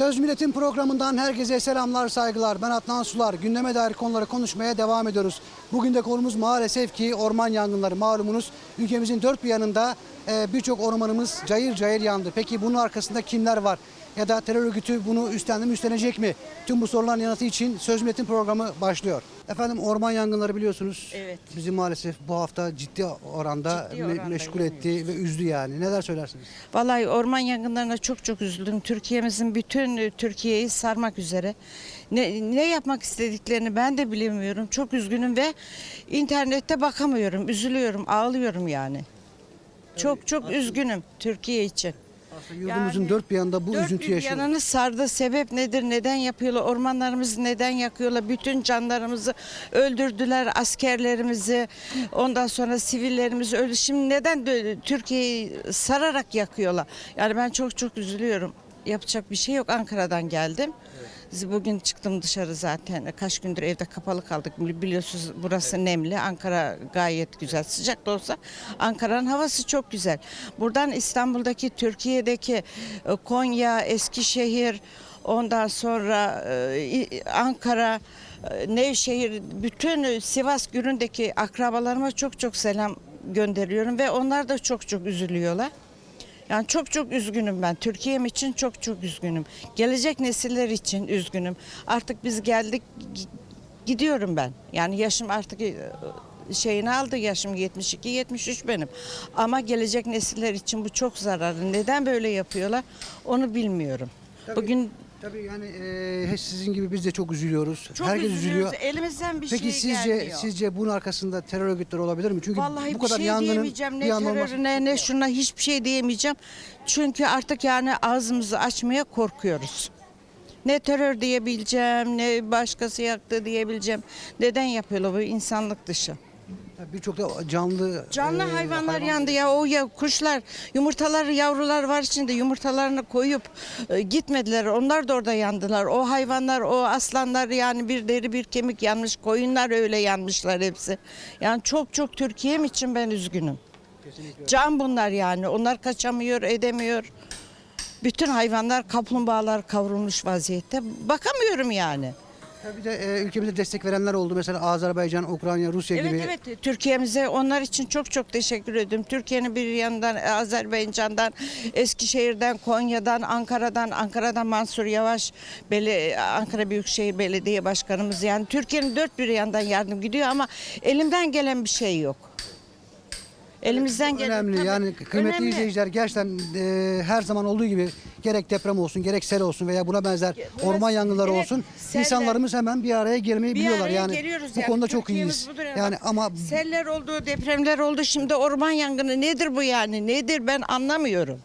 Söz Milletin programından herkese selamlar, saygılar. Ben Adnan Sular. Gündeme dair konuları konuşmaya devam ediyoruz. Bugün de konumuz maalesef ki orman yangınları. Malumunuz ülkemizin dört bir yanında e, birçok ormanımız cayır cayır yandı. Peki bunun arkasında kimler var? Ya da terör örgütü bunu üstlendi mi, üstlenecek mi? Tüm bu soruların yanıtı için Söz Milletin programı başlıyor. Efendim orman yangınları biliyorsunuz. Evet. Bizi maalesef bu hafta ciddi oranda, Ciddi me- oranda meşgul etti ve üzdü yani. Neler söylersiniz? Vallahi orman yangınlarına çok çok üzüldüm. Türkiye'mizin bütün e, Türkiye'yi sarmak üzere. Ne, ne yapmak istediklerini ben de bilemiyorum. Çok üzgünüm ve internette bakamıyorum. Üzülüyorum, ağlıyorum yani. Çok çok üzgünüm Türkiye için. Aslında yurdumuzun Yani dört bir yanında bu Dört üzüntü bir yaşıyoruz. yanını sardı. Sebep nedir? Neden yapıyorlar? Ormanlarımızı neden yakıyorlar? Bütün canlarımızı öldürdüler. Askerlerimizi, ondan sonra sivillerimizi öldü. Şimdi neden de Türkiye'yi sararak yakıyorlar? Yani ben çok çok üzülüyorum. Yapacak bir şey yok. Ankara'dan geldim. Bugün çıktım dışarı zaten. Kaç gündür evde kapalı kaldık. Biliyorsunuz burası nemli. Ankara gayet güzel. Sıcak da olsa Ankara'nın havası çok güzel. Buradan İstanbul'daki, Türkiye'deki e, Konya, Eskişehir, ondan sonra e, Ankara, e, Nevşehir, bütün Sivas Gürün'deki akrabalarıma çok çok selam gönderiyorum ve onlar da çok çok üzülüyorlar. Yani çok çok üzgünüm ben. Türkiye'm için çok çok üzgünüm. Gelecek nesiller için üzgünüm. Artık biz geldik gi- gidiyorum ben. Yani yaşım artık e, şeyini aldı yaşım 72 73 benim. Ama gelecek nesiller için bu çok zararlı. Neden böyle yapıyorlar? Onu bilmiyorum. Tabii. Bugün Tabii yani e, sizin gibi biz de çok üzülüyoruz. çok Herkes üzülüyoruz. üzülüyor. Elimizden bir Peki şey sizce gelmiyor. sizce bunun arkasında terör örgütleri olabilir mi? Çünkü Vallahi bu bir kadar şey yangının diyemeyeceğim. bir Ne anda olması- terörüne ne şuna hiçbir şey diyemeyeceğim. Çünkü artık yani ağzımızı açmaya korkuyoruz. Ne terör diyebileceğim, ne başkası yaktı diyebileceğim. Neden yapıyorlar bu insanlık dışı? Birçok da canlı Canlı e, hayvanlar hayvan- yandı ya. O ya kuşlar yumurtalar yavrular var içinde. Yumurtalarını koyup e, gitmediler. Onlar da orada yandılar. O hayvanlar o aslanlar yani bir deri bir kemik yanmış. Koyunlar öyle yanmışlar hepsi. Yani çok çok Türkiye'm için ben üzgünüm. Can bunlar yani. Onlar kaçamıyor edemiyor. Bütün hayvanlar kaplumbağalar kavrulmuş vaziyette. Bakamıyorum yani. Ya Bir de e, ülkemize destek verenler oldu. Mesela Azerbaycan, Ukrayna, Rusya Evet gibi. evet Türkiye'mize onlar için çok çok teşekkür ediyorum. Türkiye'nin bir yandan e, Azerbaycan'dan, Eskişehir'den, Konya'dan, Ankara'dan, Ankara'dan Mansur Yavaş, Beli, Ankara Büyükşehir Belediye Başkanımız yani Türkiye'nin dört bir yandan yardım gidiyor ama elimden gelen bir şey yok. Elimizden gelen Önemli Tabii, yani kıymetli önemli. izleyiciler gerçekten e, her zaman olduğu gibi gerek deprem olsun gerek sel olsun veya buna benzer Burası- orman yangınları evet, olsun seller- insanlarımız hemen bir araya gelmeyi Bir biliyorlar araya yani geliyoruz bu yani. konuda çok iyiyiz. budur Yani ama Seller oldu, depremler oldu. Şimdi orman yangını nedir bu yani? Nedir ben anlamıyorum.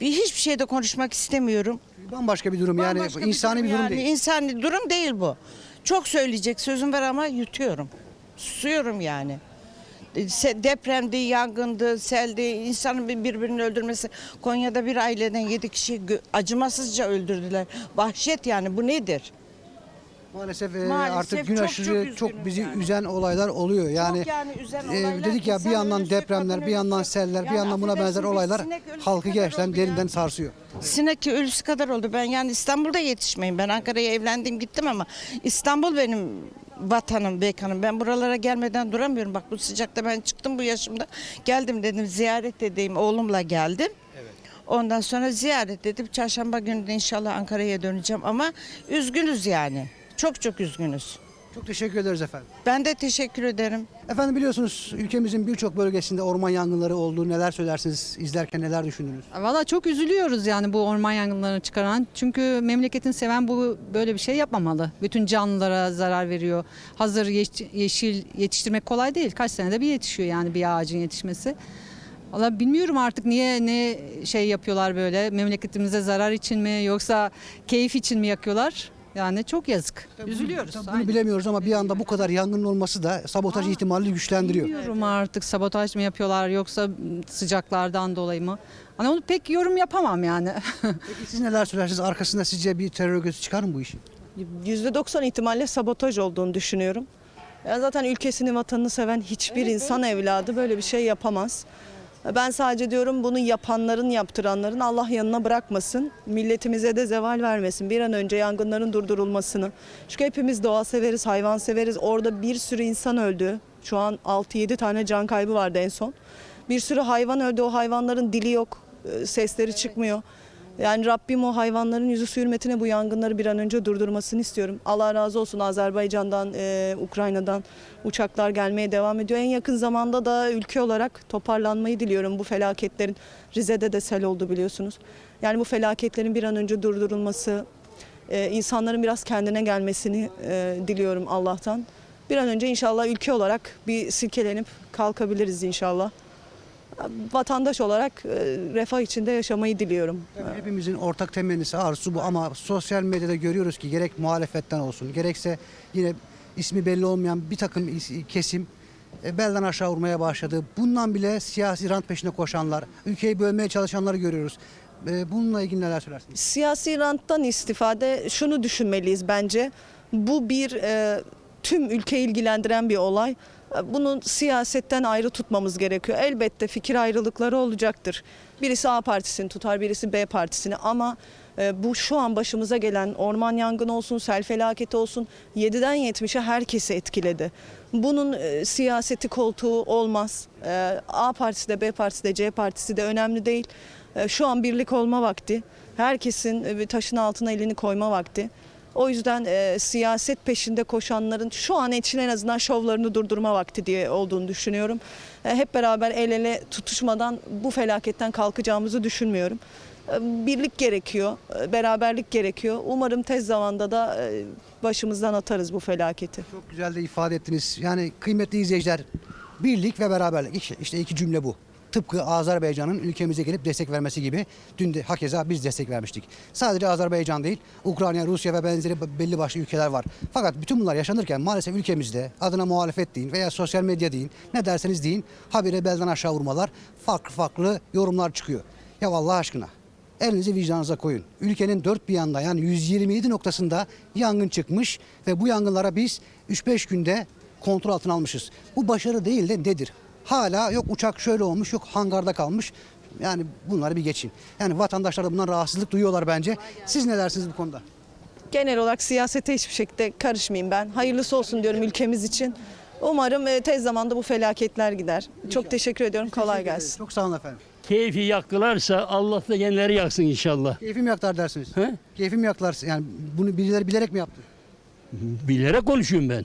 Bir hiçbir şeyde konuşmak istemiyorum. bambaşka bir durum yani Bambaşka insani bir durum yani. değil. İnsani durum değil bu. Çok söyleyecek sözüm var ama yutuyorum. Susuyorum yani. Depremdi, yangındı, seldi, insanın bir- birbirini öldürmesi. Konya'da bir aileden yedi kişi acımasızca öldürdüler. Vahşet yani bu nedir? Maalesef, e, Maalesef artık gün çok, aşırı çok çok, bizi yani. üzen olaylar oluyor. Yani, yani üzen e, olaylar. dedik ya bir yandan depremler, bir yandan seller, bir Yani yandan buna benzer bir olaylar halkı gerçekten oldu ya. derinden sarsıyor. Sinek ölüsü kadar oldu. Ben yani İstanbul'da yetişmeyim. Ben Ankara'ya evlendim gittim ama İstanbul benim vatanım, bekanım. Ben buralara gelmeden duramıyorum. Bak bu sıcakta ben çıktım bu yaşımda. Geldim dedim ziyaret edeyim. Oğlumla geldim. Ondan sonra ziyaret edip çarşamba günü de inşallah Ankara'ya döneceğim ama üzgünüz yani. Çok çok üzgünüz. Çok teşekkür ederiz efendim. Ben de teşekkür ederim. Efendim biliyorsunuz ülkemizin birçok bölgesinde orman yangınları oldu. Neler söylersiniz? İzlerken neler düşündünüz? Valla çok üzülüyoruz yani bu orman yangınlarını çıkaran. Çünkü memleketin seven bu böyle bir şey yapmamalı. Bütün canlılara zarar veriyor. Hazır yeş- yeşil yetiştirmek kolay değil. Kaç senede bir yetişiyor yani bir ağacın yetişmesi. Valla bilmiyorum artık niye ne şey yapıyorlar böyle. Memleketimize zarar için mi yoksa keyif için mi yakıyorlar? Yani çok yazık. Üzülüyoruz. Tabii aynen. bunu bilemiyoruz ama bir anda bu kadar yangının olması da sabotaj ihtimalini güçlendiriyor. Bilmiyorum artık sabotaj mı yapıyorlar yoksa sıcaklardan dolayı mı? Hani onu pek yorum yapamam yani. Peki siz neler söylersiniz? Arkasında sizce bir terör örgütü çıkar mı bu işin? %90 ihtimalle sabotaj olduğunu düşünüyorum. Ya zaten ülkesini, vatanını seven hiçbir insan evladı böyle bir şey yapamaz. Ben sadece diyorum bunu yapanların, yaptıranların Allah yanına bırakmasın. Milletimize de zeval vermesin. Bir an önce yangınların durdurulmasını. Çünkü hepimiz doğa severiz, hayvan severiz. Orada bir sürü insan öldü. Şu an 6-7 tane can kaybı vardı en son. Bir sürü hayvan öldü. O hayvanların dili yok, e, sesleri çıkmıyor. Yani Rabbim o hayvanların yüzü su hürmetine bu yangınları bir an önce durdurmasını istiyorum. Allah razı olsun Azerbaycan'dan, e, Ukrayna'dan uçaklar gelmeye devam ediyor. En yakın zamanda da ülke olarak toparlanmayı diliyorum bu felaketlerin. Rize'de de sel oldu biliyorsunuz. Yani bu felaketlerin bir an önce durdurulması, e, insanların biraz kendine gelmesini e, diliyorum Allah'tan. Bir an önce inşallah ülke olarak bir silkelenip kalkabiliriz inşallah. Vatandaş olarak e, refah içinde yaşamayı diliyorum. Tabii hepimizin ortak temennisi arzusu bu ama sosyal medyada görüyoruz ki gerek muhalefetten olsun gerekse yine ismi belli olmayan bir takım kesim e, belden aşağı vurmaya başladı. Bundan bile siyasi rant peşine koşanlar, ülkeyi bölmeye çalışanları görüyoruz. E, Bununla ilgili neler söylersiniz? Siyasi ranttan istifade şunu düşünmeliyiz bence. Bu bir e, tüm ülkeyi ilgilendiren bir olay. Bunu siyasetten ayrı tutmamız gerekiyor. Elbette fikir ayrılıkları olacaktır. Birisi A partisini tutar, birisi B partisini ama e, bu şu an başımıza gelen orman yangını olsun, sel felaketi olsun 7'den 70'e herkesi etkiledi. Bunun e, siyaseti koltuğu olmaz. E, A partisi de B partisi de C partisi de önemli değil. Şu an birlik olma vakti. Herkesin e, taşın altına elini koyma vakti. O yüzden e, siyaset peşinde koşanların şu an için en azından şovlarını durdurma vakti diye olduğunu düşünüyorum. E, hep beraber el ele tutuşmadan bu felaketten kalkacağımızı düşünmüyorum. E, birlik gerekiyor, e, beraberlik gerekiyor. Umarım tez zamanda da e, başımızdan atarız bu felaketi. Çok güzel de ifade ettiniz. Yani kıymetli izleyiciler birlik ve beraberlik İşte- işte iki cümle bu. Tıpkı Azerbaycan'ın ülkemize gelip destek vermesi gibi dün de hakeza biz destek vermiştik. Sadece Azerbaycan değil, Ukrayna, Rusya ve benzeri belli başlı ülkeler var. Fakat bütün bunlar yaşanırken maalesef ülkemizde adına muhalefet deyin veya sosyal medya deyin, ne derseniz deyin, habire belden aşağı vurmalar, farklı farklı yorumlar çıkıyor. Ya Allah aşkına Elinizi vicdanınıza koyun. Ülkenin dört bir yanında yani 127 noktasında yangın çıkmış ve bu yangınlara biz 3-5 günde kontrol altına almışız. Bu başarı değil de nedir? Hala yok uçak şöyle olmuş, yok hangarda kalmış. Yani bunları bir geçin. Yani vatandaşlar da bundan rahatsızlık duyuyorlar bence. Siz ne dersiniz bu konuda? Genel olarak siyasete hiçbir şekilde karışmayayım ben. Hayırlısı olsun diyorum ülkemiz için. Umarım e, tez zamanda bu felaketler gider. Çok teşekkür ediyorum. Kolay Teşekkür ederiz. gelsin. Çok sağ olun efendim. Keyfi yaktılarsa Allah da genleri yaksın inşallah. Keyfim yaklar dersiniz. He? Keyfim yaklar. Yani bunu birileri bilerek mi yaptı? Bilerek konuşuyorum ben.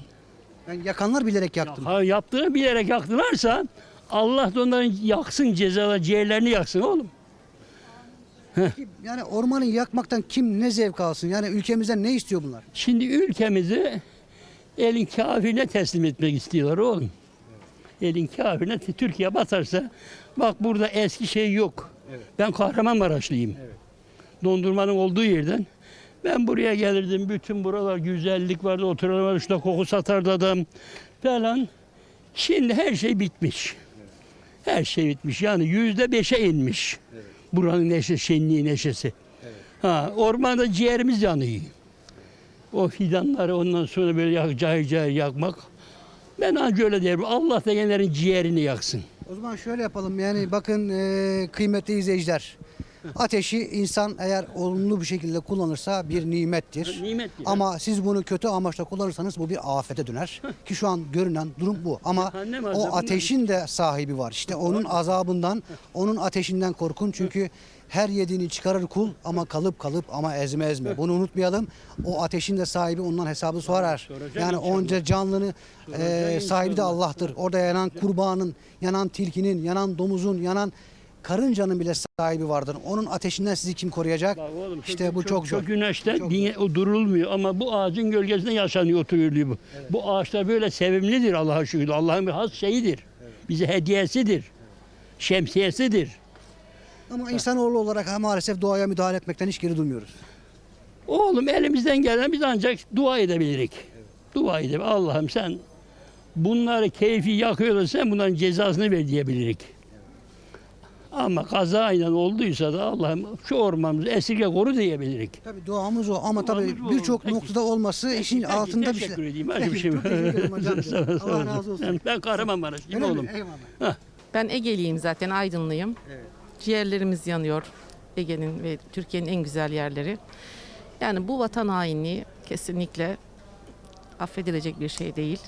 Yani yakanlar bilerek yaktı. mı? Ha, yaptığını bilerek yaktılarsa Allah da onların yaksın cezalar, ciğerlerini yaksın oğlum. Yani ormanı yakmaktan kim ne zevk alsın? Yani ülkemizden ne istiyor bunlar? Şimdi ülkemizi elin kafirine teslim etmek istiyorlar oğlum. Elin kafirine Türkiye batarsa bak burada eski şey yok. Ben Kahramanmaraşlıyım. Dondurmanın olduğu yerden ben buraya gelirdim. Bütün buralar güzellik vardı. Oturalım işte koku satardı adam falan. Şimdi her şey bitmiş. Her şey bitmiş. Yani yüzde beşe inmiş. Buranın neşe, şenliği, neşesi. Ha, ormanda ciğerimiz yanıyor. O fidanları ondan sonra böyle yak, cayır cayır yakmak. Ben anca öyle derim. Allah da genlerin ciğerini yaksın. O zaman şöyle yapalım yani bakın e, kıymetli izleyiciler. Ateşi insan eğer olumlu bir şekilde kullanırsa bir nimettir. Nimettir. Ama siz bunu kötü amaçla kullanırsanız bu bir afete döner. Ki şu an görünen durum bu. Ama Cehennem o azabından- ateşin de sahibi var. İşte onun azabından, onun ateşinden korkun. Çünkü her yediğini çıkarır kul ama kalıp kalıp ama ezme ezme. Bunu unutmayalım. O ateşin de sahibi ondan hesabı sorar. soracak Yani inşallah. onca canlını e, sahibi de inşallah. Allah'tır. Orada yanan kurbanın, yanan tilkinin, yanan domuzun, yanan karıncanın bile sahibi vardır. Onun ateşinden sizi kim koruyacak? Bak oğlum, işte bu çok, zor. Çok güneşte Çok dünya- o durulmuyor ama bu ağacın gölgesinde yaşanıyor oturuyor bu. Bu ağaçlar böyle sevimlidir Allah'a şükür. Allah'ın bir has şeyidir. Bize hediyesidir. Şemsiyesidir. Ama insanoğlu olarak maalesef doğaya müdahale etmekten hiç geri durmuyoruz. Oğlum elimizden gelen biz ancak dua edebilirik. Dua edebiliriz. Allah'ım sen bunları keyfi yakıyorlar sen bunların cezasını ver diyebilirik. Ama kazayla olduysa da Allah'ım şu ormanımızı esirge koru diyebilirik. Tabii duamız o ama tabii Duamız o. birçok Peki. noktada olması işin Peki, altında bir şey. teşekkür edeyim. Hadi bir Peki, şey çok teşekkür ederim hocam. Sağ ol, sağ ol. Allah razı olsun. Ben Kahramanmaraşlıyım Öyle oğlum. mi? Eyvallah. Hah. Ben Ege'liyim zaten, Aydınlıyım. Ciğerlerimiz yanıyor. Ege'nin ve Türkiye'nin en güzel yerleri. Yani bu vatan hainliği kesinlikle affedilecek bir şey değil.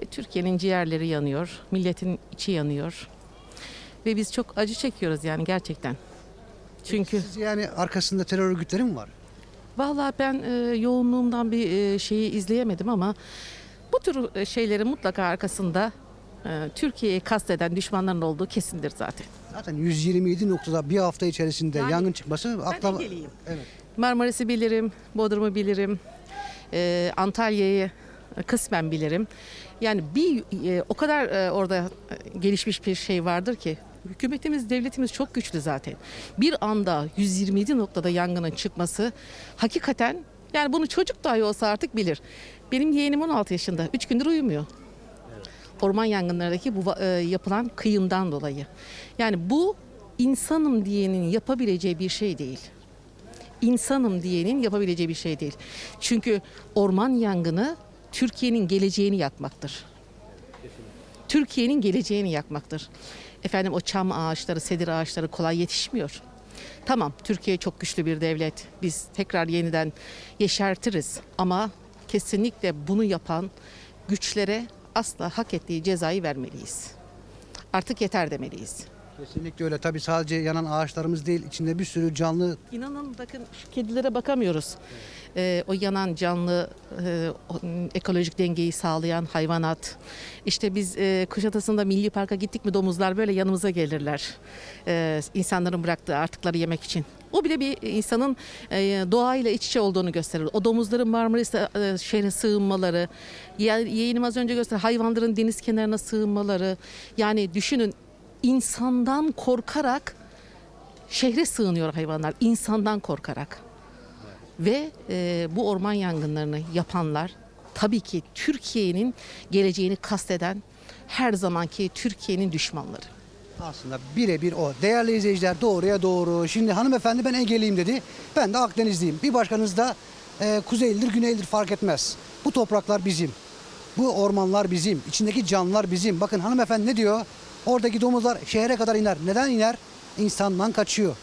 Ve Türkiye'nin ciğerleri yanıyor, milletin içi yanıyor. Ve biz çok acı çekiyoruz yani gerçekten. Çünkü Siz yani arkasında terör örgütleri mi var? Vallahi ben e, yoğunluğumdan bir e, şeyi izleyemedim ama bu tür e, şeylerin mutlaka arkasında e, Türkiye'yi kasteden düşmanların olduğu kesindir zaten. Zaten 127 noktada bir hafta içerisinde Yani yangın çıkması akla... Ege'liyim. Evet. Marmaris'i bilirim, Bodrum'u bilirim, e, Antalya'yı kısmen bilirim. Yani bir e, o kadar e, orada e, gelişmiş bir şey vardır ki hükümetimiz, devletimiz çok güçlü zaten. Bir anda 127 noktada yangının çıkması hakikaten yani bunu çocuk dahi olsa artık bilir. Benim yeğenim 16 yaşında. 3 gündür uyumuyor. Orman yangınlarındaki bu e, yapılan kıyımdan dolayı. Yani bu insanım diyenin yapabileceği bir şey değil insanım diyenin yapabileceği bir şey değil. Çünkü orman yangını Türkiye'nin geleceğini yakmaktır. Türkiye'nin geleceğini yakmaktır. Efendim o çam ağaçları, sedir ağaçları kolay yetişmiyor. Tamam Türkiye çok güçlü bir devlet. Biz tekrar yeniden yeşertiriz ama kesinlikle bunu yapan güçlere asla hak ettiği cezayı vermeliyiz. Artık yeter demeliyiz. Kesinlikle öyle. Tabii sadece yanan ağaçlarımız değil, içinde bir sürü canlı İnanın bakın şu kedilere bakamıyoruz. Ee, o yanan canlı, e, ekolojik dengeyi sağlayan hayvanat. İşte biz e, Kuşadası'nda Milli Park'a gittik mi domuzlar böyle yanımıza gelirler. Ee, insanların bıraktığı artıkları yemek için. O bile bir insanın e, doğayla iç içe olduğunu gösterir. O domuzların Marmaris'te e, şehre sığınmaları, ye- yeğenim az önce gösterdi hayvanların deniz kenarına sığınmaları. Yani düşünün insandan korkarak şehre sığınıyor hayvanlar insandan korkarak. Ve e, bu orman yangınlarını yapanlar tabii ki Türkiye'nin geleceğini kasteden her zamanki Türkiye'nin düşmanları. aslında birebir o. Değerli izleyiciler doğruya doğru. Şimdi hanımefendi ben Ege'liyim dedi. Ben de Akdenizliyim. Bir başkanız da e, kuzeylidir, güneylidir fark etmez. Bu topraklar bizim. Bu ormanlar bizim. içindeki canlılar bizim. Bakın hanımefendi ne diyor? Oradaki domuzlar şehre kadar iner. Neden iner? İnsandan kaçıyor.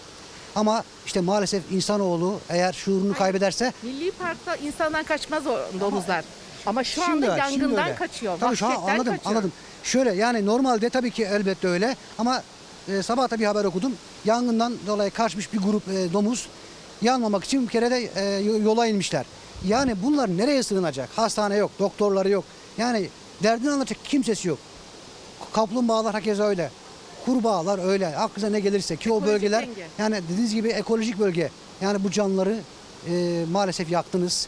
Ama işte maalesef insanoğlu eğer şuurunu kaybederse Milli Park'ta insandan kaçmaz o domuzlar. Ama şu anda öyle, şimdi yangından öyle. kaçıyor. Tabii şu an vahşetten anladım kaçıyor. anladım. Şöyle yani normalde tabii ki elbette öyle ama e, sabah da bir haber okudum. Yangından dolayı kaçmış bir grup e, domuz yanmamak için bir kere de e, yola inmişler. Yani bunlar nereye sığınacak? Hastane yok, doktorları yok. Yani derdini anlatacak kimsesi yok. Kaplumbağalar hakeza öyle. Kurbağalar öyle. Aklınıza ne gelirse ki o Ekolojik bölgeler denge. yani dediğiniz gibi ekolojik bölge. Yani bu canlıları e, maalesef yaktınız.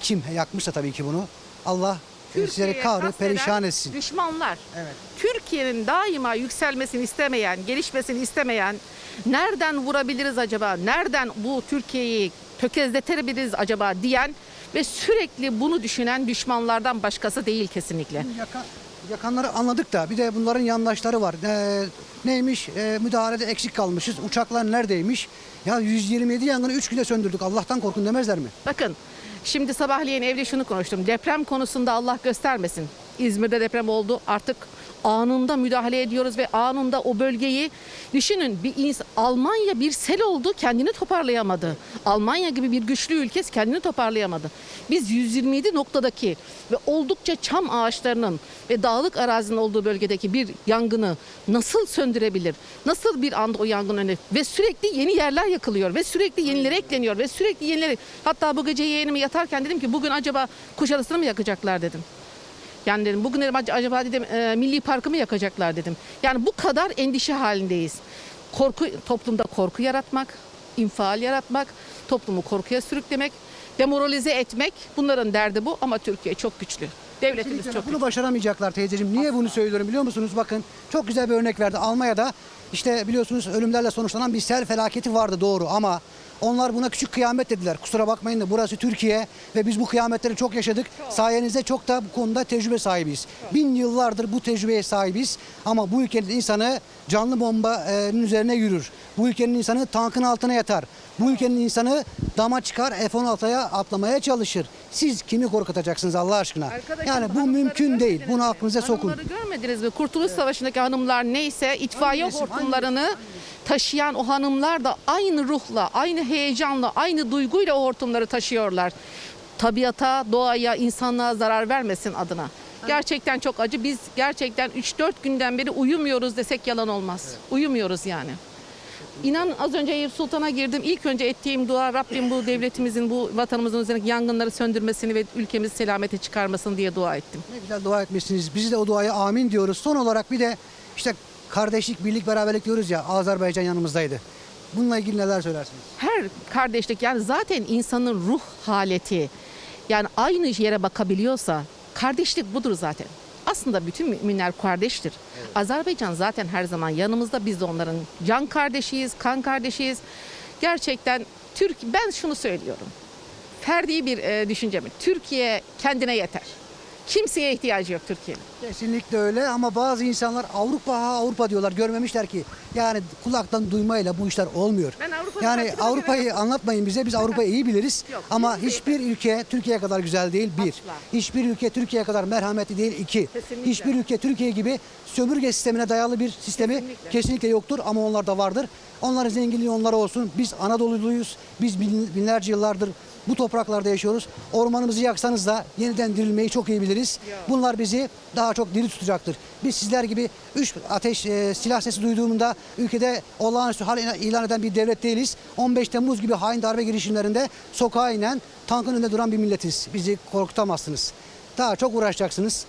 Kim yakmışsa tabii ki bunu. Allah e, Türkiye'ye kahrı perişan etsin. Düşmanlar. Evet. Türkiye'nin daima yükselmesini istemeyen, gelişmesini istemeyen, nereden vurabiliriz acaba, nereden bu Türkiye'yi tökezletebiliriz acaba diyen ve sürekli bunu düşünen düşmanlardan başkası değil kesinlikle. Yaka, yakanları anladık da bir de bunların yandaşları var. Ee, neymiş? Ee, müdahalede eksik kalmışız. Uçaklar neredeymiş? Ya 127 yangını 3 günde söndürdük. Allah'tan korkun demezler mi? Bakın şimdi sabahleyin evde şunu konuştum. Deprem konusunda Allah göstermesin. İzmir'de deprem oldu. Artık anında müdahale ediyoruz ve anında o bölgeyi düşünün bir Almanya bir sel oldu kendini toparlayamadı. Almanya gibi bir güçlü ülke kendini toparlayamadı. Biz 127 noktadaki ve oldukça çam ağaçlarının ve dağlık arazinin olduğu bölgedeki bir yangını nasıl söndürebilir? Nasıl bir anda o yangın önü ve sürekli yeni yerler yakılıyor ve sürekli yenileri ekleniyor ve sürekli yenileri hatta bu gece yeğenimi yatarken dedim ki bugün acaba Kuşadası'nı mı yakacaklar dedim. Yani dedim bugün dedim ac- acaba dedim e, milli parkı mı yakacaklar dedim. Yani bu kadar endişe halindeyiz. Korku toplumda korku yaratmak, infial yaratmak, toplumu korkuya sürüklemek, demoralize etmek bunların derdi bu ama Türkiye çok güçlü. Devletimiz Kesinlikle çok bunu güçlü. başaramayacaklar teyzeciğim. Niye bunu söylüyorum biliyor musunuz? Bakın çok güzel bir örnek verdi. Almanya'da işte biliyorsunuz ölümlerle sonuçlanan bir sel felaketi vardı doğru ama onlar buna küçük kıyamet dediler. Kusura bakmayın da burası Türkiye ve biz bu kıyametleri çok yaşadık. Sayenizde çok da bu konuda tecrübe sahibiyiz. Bin yıllardır bu tecrübeye sahibiz ama bu ülkenin insanı canlı bombanın üzerine yürür. Bu ülkenin insanı tankın altına yatar. Bu ülkenin insanı dama çıkar F-16'ya atlamaya çalışır. Siz kimi korkutacaksınız Allah aşkına? Arkadaşım, yani bu mümkün değil. Bunu aklınıza sokun. Hanımları görmediniz mi? Kurtuluş Savaşı'ndaki hanımlar neyse itfaiye hortumlarını taşıyan o hanımlar da aynı ruhla, aynı heyecanla, aynı duyguyla o hortumları taşıyorlar. Tabiata, doğaya, insanlığa zarar vermesin adına. Gerçekten çok acı. Biz gerçekten 3-4 günden beri uyumuyoruz desek yalan olmaz. Uyumuyoruz yani. İnan az önce Eyüp Sultan'a girdim. İlk önce ettiğim dua Rabbim bu devletimizin, bu vatanımızın üzerindeki yangınları söndürmesini ve ülkemizi selamete çıkarmasını diye dua ettim. Ne güzel dua etmişsiniz. Biz de o duaya amin diyoruz. Son olarak bir de işte kardeşlik, birlik, beraberlik diyoruz ya Azerbaycan yanımızdaydı. Bununla ilgili neler söylersiniz? Her kardeşlik yani zaten insanın ruh haleti yani aynı yere bakabiliyorsa kardeşlik budur zaten. Aslında bütün müminler kardeştir. Azerbaycan zaten her zaman yanımızda. Biz de onların can kardeşiyiz, kan kardeşiyiz. Gerçekten Türk ben şunu söylüyorum. Ferdi bir e, düşüncem. Türkiye kendine yeter. Kimseye ihtiyacı yok Türkiye'nin. Kesinlikle öyle ama bazı insanlar Avrupa ha Avrupa diyorlar. Görmemişler ki yani kulaktan duymayla bu işler olmuyor. Ben yani Avrupa'yı anlatmayın bize. Biz Avrupa'yı iyi biliriz. Yok, ama hiçbir ülke Türkiye kadar güzel değil. Bir. Asla. Hiçbir ülke Türkiye kadar merhametli değil. iki. Kesinlikle. Hiçbir ülke Türkiye gibi sömürge sistemine dayalı bir sistemi Kesinlikle. kesinlikle, yoktur ama onlar da vardır. Onların zenginliği onlara olsun. Biz Anadolu'luyuz. Biz bin- binlerce yıllardır bu topraklarda yaşıyoruz. Ormanımızı yaksanız da yeniden dirilmeyi çok iyi biliriz. Bunlar bizi daha çok diri tutacaktır. Biz sizler gibi üç ateş e, silah sesi duyduğumda ülkede olağanüstü hal ilan eden bir devlet değiliz. 15 Temmuz gibi hain darbe girişimlerinde sokağa inen tankın önünde duran bir milletiz. Bizi korkutamazsınız. Daha çok uğraşacaksınız.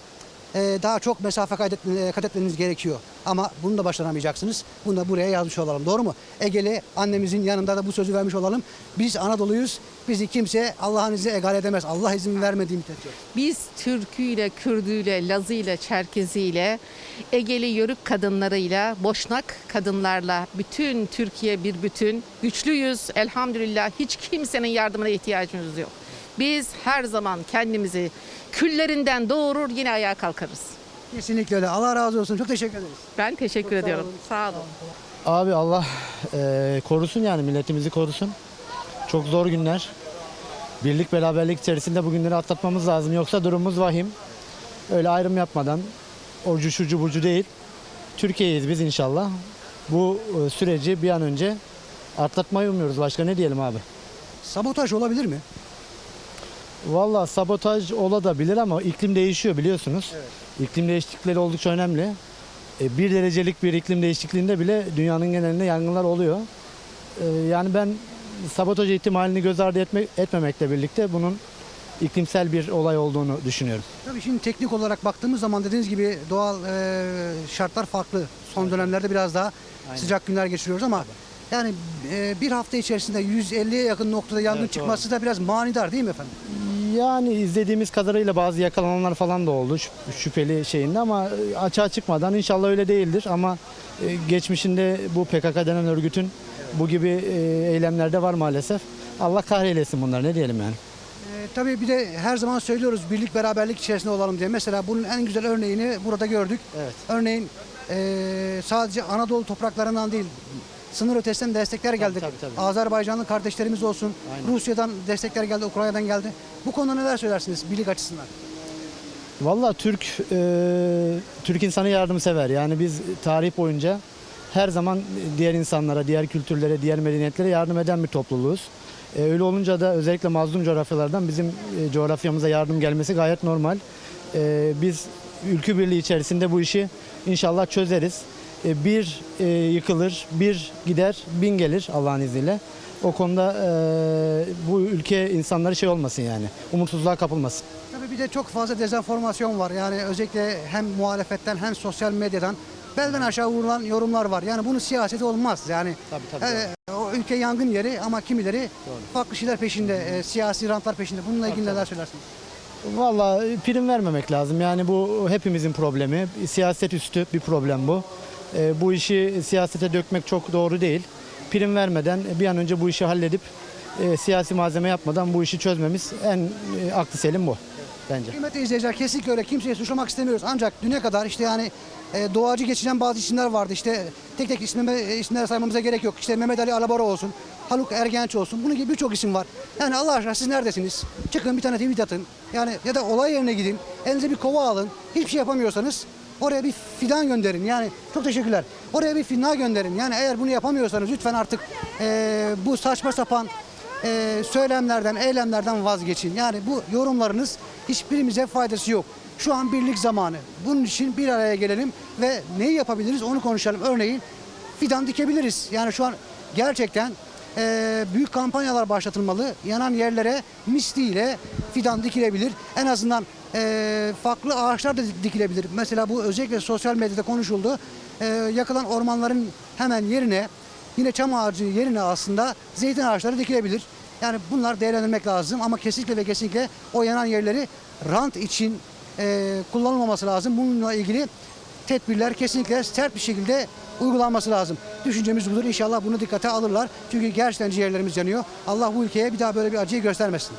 Ee, daha çok mesafe e, kat etmeniz gerekiyor. Ama bunu da başaramayacaksınız. Bunu da buraya yazmış olalım. Doğru mu? Egeli annemizin yanında da bu sözü vermiş olalım. Biz Anadolu'yuz. Bizi kimse Allah'ın izniyle egal edemez. Allah izin vermediği müddetçe. Biz Türküyle, Kürdüyle, Lazıyla, Çerkeziyle, Egeli Yörük kadınlarıyla, Boşnak kadınlarla bütün Türkiye bir bütün. Güçlüyüz elhamdülillah. Hiç kimsenin yardımına ihtiyacımız yok. Biz her zaman kendimizi küllerinden doğurur yine ayağa kalkarız. Kesinlikle öyle. Allah razı olsun. Çok teşekkür ederiz. Ben teşekkür ediyorum. Sağ olun. Abi Allah eee, korusun yani milletimizi korusun. Çok zor günler. Birlik beraberlik içerisinde bu günleri atlatmamız lazım. Yoksa durumumuz vahim. Öyle ayrım yapmadan ocu şucu bucu değil. Türkiye'yiz biz inşallah. Bu e, süreci bir an önce atlatmayı umuyoruz. Başka ne diyelim abi? Sabotaj olabilir mi? Valla sabotaj olabilir ama iklim değişiyor biliyorsunuz. İklim değişiklikleri oldukça önemli. E, bir derecelik bir iklim değişikliğinde bile dünyanın genelinde yangınlar oluyor. E, yani ben sabotaj ihtimalini göz ardı etme, etmemekle birlikte bunun iklimsel bir olay olduğunu düşünüyorum. Tabii şimdi teknik olarak baktığımız zaman dediğiniz gibi doğal e, şartlar farklı. Son dönemlerde biraz daha sıcak günler geçiriyoruz ama yani e, bir hafta içerisinde 150'ye yakın noktada yangın Evet, çıkması da biraz manidar değil mi efendim? Yani izlediğimiz kadarıyla bazı yakalananlar falan da oldu şüp- şüpheli şeyinde ama e, açığa çıkmadan inşallah öyle değildir ama e, geçmişinde bu PKK denen örgütün bu gibi e, eylemlerde var maalesef. Allah kahreylesin bunlar ne diyelim yani. E, tabii bir de her zaman söylüyoruz birlik beraberlik içerisinde olalım diye. Mesela bunun en güzel örneğini burada gördük. Evet. Örneğin e, sadece Anadolu topraklarından değil sınır ötesinden destekler geldi. tabii, tabii. Azerbaycanlı kardeşlerimiz olsun. Aynen. Rusya'dan destekler geldi, Ukrayna'dan geldi. Bu konuda neler söylersiniz birlik açısından? Valla Türk e, Türk insanı yardımsever. Yani biz tarih boyunca her zaman diğer insanlara, diğer kültürlere, diğer medeniyetlere yardım eden bir topluluğuz. E, öyle olunca da özellikle mazlum coğrafyalardan bizim e, coğrafyamıza yardım gelmesi gayet normal. E, biz ülkü birliği içerisinde bu işi inşallah çözeriz. E, bir e, yıkılır, bir gider, bin gelir Allah'ın izniyle. O konuda e, bu ülke insanları şey olmasın yani, umutsuzluğa kapılmasın. Tabii bir de çok fazla dezenformasyon var. Yani özellikle hem muhalefetten hem sosyal medyadan belden aşağı vurulan yorumlar var. Yani bunun siyaseti olmaz. Yani Tabii, tabii, e, o ülke yangın yeri ama kimileri farklı şeyler peşinde, e, siyasi rantlar peşinde. Bununla ilgili neler söylersiniz? Valla prim vermemek lazım. Yani bu hepimizin problemi. Siyaset üstü bir problem bu. E, bu işi siyasete dökmek çok doğru değil. Prim vermeden bir an önce bu işi halledip e, siyasi malzeme yapmadan bu işi çözmemiz en e, aklı selim bu bence. Kıymetli izleyiciler kesinlikle öyle kimseyi suçlamak istemiyoruz. Ancak düne kadar işte yani e, doğacı geçinen bazı isimler vardı. İşte tek tek ismime, isimler saymamıza gerek yok. İşte Mehmet Ali Alabora olsun. Haluk Ergenç olsun. Bunun gibi birçok isim var. Yani Allah aşkına siz neredesiniz? Çıkın bir tane tweet atın. Yani ya da olay yerine gidin. Elinize bir kova alın. Hiçbir şey yapamıyorsanız oraya bir fidan gönderin. Yani çok teşekkürler. Oraya bir fidan gönderin. Yani eğer bunu yapamıyorsanız lütfen artık eee, bu saçma sapan eee, söylemlerden, eylemlerden vazgeçin. Yani bu yorumlarınız hiçbirimize faydası yok. Şu an birlik zamanı. Bunun için bir araya gelelim ve neyi yapabiliriz onu konuşalım. Örneğin fidan dikebiliriz. Yani şu an gerçekten eee, büyük kampanyalar başlatılmalı. Yanan yerlere misliyle fidan dikilebilir. En azından eee, farklı ağaçlar da dikilebilir. Mesela bu özellikle sosyal medyada konuşuldu. Eee, yakılan ormanların hemen yerine yine çam ağacı yerine aslında zeytin ağaçları dikilebilir. Yani bunlar değerlendirmek lazım ama kesinlikle ve kesinlikle o yanan yerleri rant için eee, kullanılmaması lazım. Bununla ilgili tedbirler kesinlikle sert bir şekilde uygulanması lazım. Düşüncemiz budur. İnşallah bunu dikkate alırlar. Çünkü gerçekten ciğerlerimiz yanıyor. Allah bu ülkeye bir daha böyle bir acıyı göstermesin.